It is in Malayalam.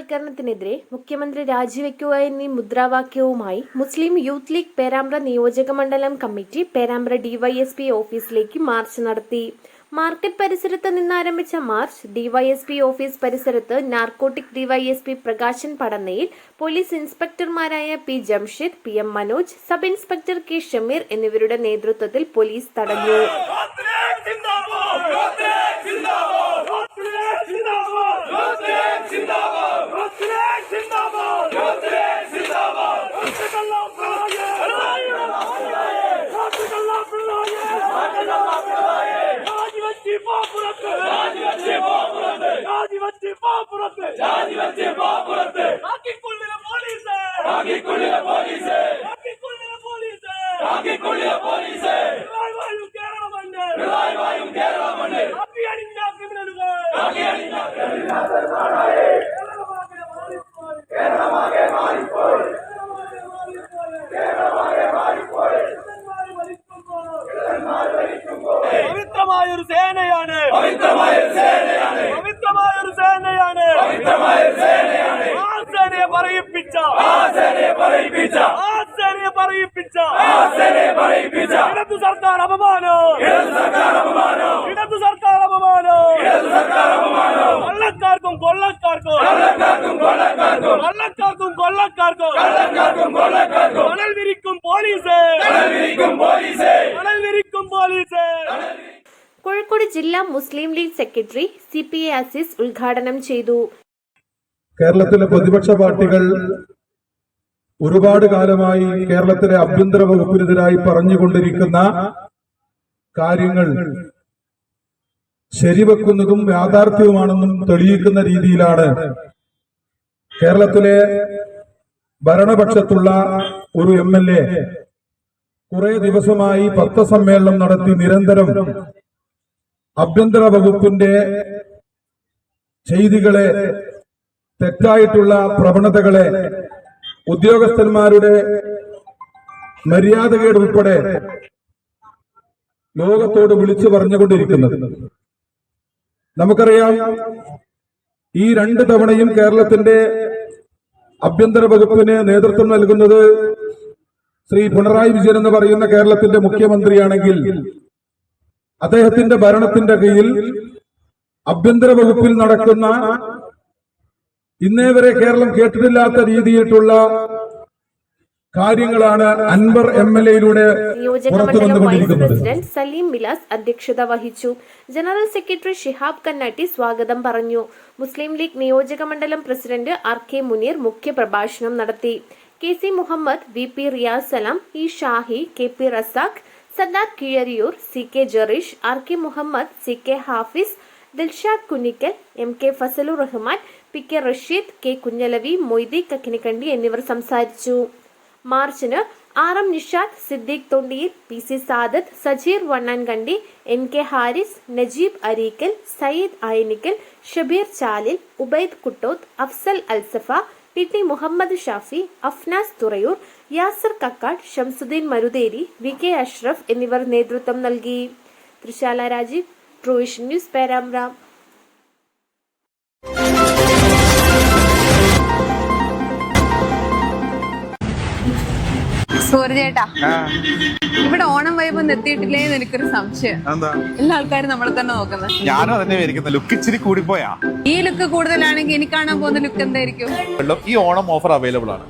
മതവൽക്കരണത്തിനെതിരെ മുഖ്യമന്ത്രി രാജിവെക്കുക എന്നീ മുദ്രാവാക്യവുമായി മുസ്ലിം യൂത്ത് ലീഗ് പേരാമ്പ്ര നിയോജക മണ്ഡലം കമ്മിറ്റി പേരാമ്പ്ര ഡിവൈഎസ്പി ഓഫീസിലേക്ക് മാർച്ച് നടത്തി. മാർക്കറ്റ് പരിസരത്ത് നിന്നാരംഭിച്ച മാർച്ച് ഡിവൈഎസ്പി ഓഫീസ് പരിസരത്ത് narcotic DYSP Prakashan Padannayil police ഇൻസ്പെക്ടർമാരായ P Jamshid P M Manoj sub inspector K Shameer എന്നിവരുടെ നേതൃത്വത്തിൽ പോലീസ് തടഞ്ഞു. ஜாதி வச்சு பாபுரத்து ஆக்கிக் கொள்ளுகிற போலீஸ் ஆக்கிக் கொள்ளுகிற போலீஸ் പറയിപ്പിച്ച ആ സേനയെ പറയിപ്പിച്ച ആ സേനയെ പറയിപ്പിച്ച ഇടതു സർക്കാർ അപമാനോ ഇടതു സർക്കാർ അപമാനോ ഇടതു സർക്കാർ അപമാനോ ഇടതു സർക്കാർ അപമാനോ കള്ളക്കാർക്കും കൊള്ളക്കാർക്കും കള്ളക്കാർക്കും കൊള്ളക്കാർക്കും കള്ളക്കാർക്കും കൊള്ളക്കാർക്കും കള്ളക്കാർക്കും കൊള്ളക്കാർക്കും മണൽ വിരിക്കും പോലീസ് മണൽ വിരിക്കും പോലീസ് മണൽ വിരിക്കും പോലീസ് കോഴിക്കോട് ജില്ലാ Muslim League secretary C P A Aziz ഉദ്ഘാടനം ചെയ്തു കേരളത്തിലെ പ്രതിപക്ഷ പാർട്ടികൾ ഒരുപാട് കാലമായി കേരളത്തിലെ ആഭ്യന്തര വകുപ്പിനെതിരായി പറഞ്ഞുകൊണ്ടിരിക്കുന്ന കാര്യങ്ങൾ ശരിവെക്കുന്നതും യാഥാർത്ഥ്യവുമാണെന്നും തെളിയിക്കുന്ന രീതിയിലാണ് കേരളത്തിലെ ഭരണപക്ഷത്തുള്ള ഒരു എം എൽ എ കുറെ ദിവസമായി പത്രസമ്മേളനം നടത്തി നിരന്തരം ആഭ്യന്തര വകുപ്പിന്റെ ചെയ്തികളെ തെറ്റായിട്ടുള്ള പ്രവണതകളെ ഉദ്യോഗസ്ഥന്മാരുടെ മര്യാദകേട് ഉൾപ്പെടെ ലോകത്തോട് വിളിച്ചു പറഞ്ഞുകൊണ്ടിരിക്കുന്നത്. നമുക്കറിയാം ഈ രണ്ട് തവണയും കേരളത്തിന്റെ ആഭ്യന്തര വകുപ്പിന് നേതൃത്വം നൽകുന്നത് ശ്രീ പിണറായി വിജയൻ എന്ന് പറയുന്ന കേരളത്തിന്റെ മുഖ്യമന്ത്രിയാണെങ്കിൽ അദ്ദേഹത്തിന്റെ ഭരണത്തിന്റെ കീഴിൽ ആഭ്യന്തര വകുപ്പിൽ നടക്കുന്ന ഇന്നേ വരെ കേരളം കേട്ടിട്ടില്ലാത്ത രീതിയിലുള്ള കാര്യങ്ങളാണ് അൻവർ എം എൽ എയിലൂടെ പ്രസിഡന്റ് സലീം മിലാസ് അധ്യക്ഷത വഹിച്ചു. ജനറൽ സെക്രട്ടറി ഷിഹാബ് കന്നാട്ടി സ്വാഗതം പറഞ്ഞു. മുസ്ലിം ലീഗ് നിയോജക മണ്ഡലം പ്രസിഡന്റ് ആർ കെ മുനീർ മുഖ്യപ്രഭാഷണം നടത്തി. K C Muhammad V P Riyas Salam E Shahi K P Razak Sadar Keezhariyur C K Jareesh R K Muhammad C K Hafiz Dilshad Kunnikkal M K Fasalur Rahman P K Rasheed K Kunhalavi Moythi Kakkinikandi എന്നിവർ സംസാരിച്ചു. മാർച്ചിന് R M Nishad Siddique Thondiyil P C Sadath Sajeer Vannankandi N K Haris Najeeb Areekkal Sayyid Ainikkal Shabeer Chalil Ubaid Kuttoth Afsal Alsafa P T Muhammad Shafi Afnas Thurayur Yasar Kakkad Shamsuddin Marutheri V K Ashraf എന്നിവർ നേതൃത്വം നൽകി. Thrishala Rajeev Truevision news Perambra. സൂരജേട്ടാ ഇവിടെ ഓണം വൈബ് എത്തിയിട്ടില്ലേ എന്ന് എനിക്കൊരു സംശയം. എല്ലാ ആൾക്കാരും നമ്മളെ തന്നെ നോക്കുന്നത്. ഞാനും അതന്നെ വിചാരിക്കുന്നത്. ലുക്ക് ഇച്ചിരി കൂടിപ്പോയാ. ഈ ലുക്ക് കൂടുതലാണെങ്കിൽ എനിക്ക് കാണാൻ പോകുന്ന ലുക്ക് എന്തായിരിക്കും? ഈ ഓണം ഓഫർ അവൈലബിൾ ആണ്.